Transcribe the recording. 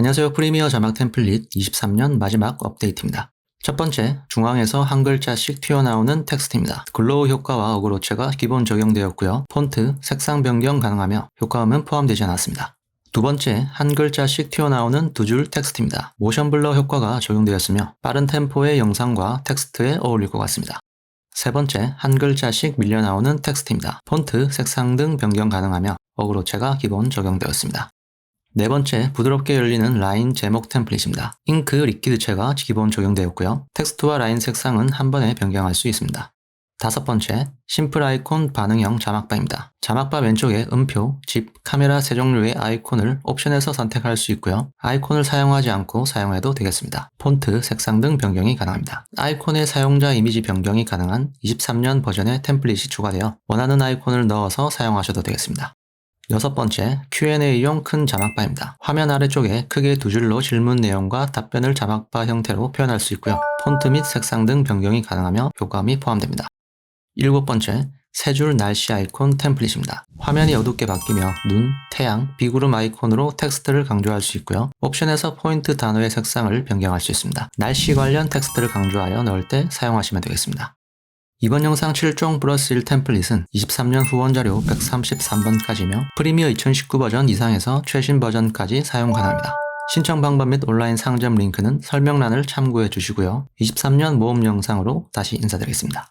안녕하세요. 프리미어 자막 템플릿 23년 마지막 업데이트입니다. 첫 번째, 중앙에서 한 글자씩 튀어나오는 텍스트입니다. 글로우 효과와 어그로체가 기본 적용되었고요. 폰트, 색상 변경 가능하며 효과음은 포함되지 않았습니다. 두 번째, 한 글자씩 튀어나오는 두 줄 텍스트입니다. 모션 블러 효과가 적용되었으며 빠른 템포의 영상과 텍스트에 어울릴 것 같습니다. 세 번째, 한 글자씩 밀려 나오는 텍스트입니다. 폰트, 색상 등 변경 가능하며 어그로체가 기본 적용되었습니다. 네 번째, 부드럽게 열리는 라인 제목 템플릿입니다. 잉크 리퀴드체가 기본 적용되었고요. 텍스트와 라인 색상은 한 번에 변경할 수 있습니다. 다섯 번째, 심플 아이콘 반응형 자막바입니다. 자막바 왼쪽에 음표, 집, 카메라 세 종류의 아이콘을 옵션에서 선택할 수 있고요. 아이콘을 사용하지 않고 사용해도 되겠습니다. 폰트, 색상 등 변경이 가능합니다. 아이콘의 사용자 이미지 변경이 가능한 23년 버전의 템플릿이 추가되어 원하는 아이콘을 넣어서 사용하셔도 되겠습니다. 여섯 번째, Q&A용 큰 자막바입니다. 화면 아래쪽에 크게 두 줄로 질문 내용과 답변을 자막바 형태로 표현할 수 있고요. 폰트 및 색상 등 변경이 가능하며 효과음이 포함됩니다. 일곱 번째, 세 줄 날씨 아이콘 템플릿입니다. 화면이 어둡게 바뀌며 눈, 태양, 비구름 아이콘으로 텍스트를 강조할 수 있고요. 옵션에서 포인트 단어의 색상을 변경할 수 있습니다. 날씨 관련 텍스트를 강조하여 넣을 때 사용하시면 되겠습니다. 이번 영상 7종 플러스 1 템플릿은 23년 후원 자료 133번까지며 프리미어 2019 버전 이상에서 최신 버전까지 사용 가능합니다. 신청 방법 및 온라인 상점 링크는 설명란을 참고해 주시고요. 23년 모험 영상으로 다시 인사드리겠습니다.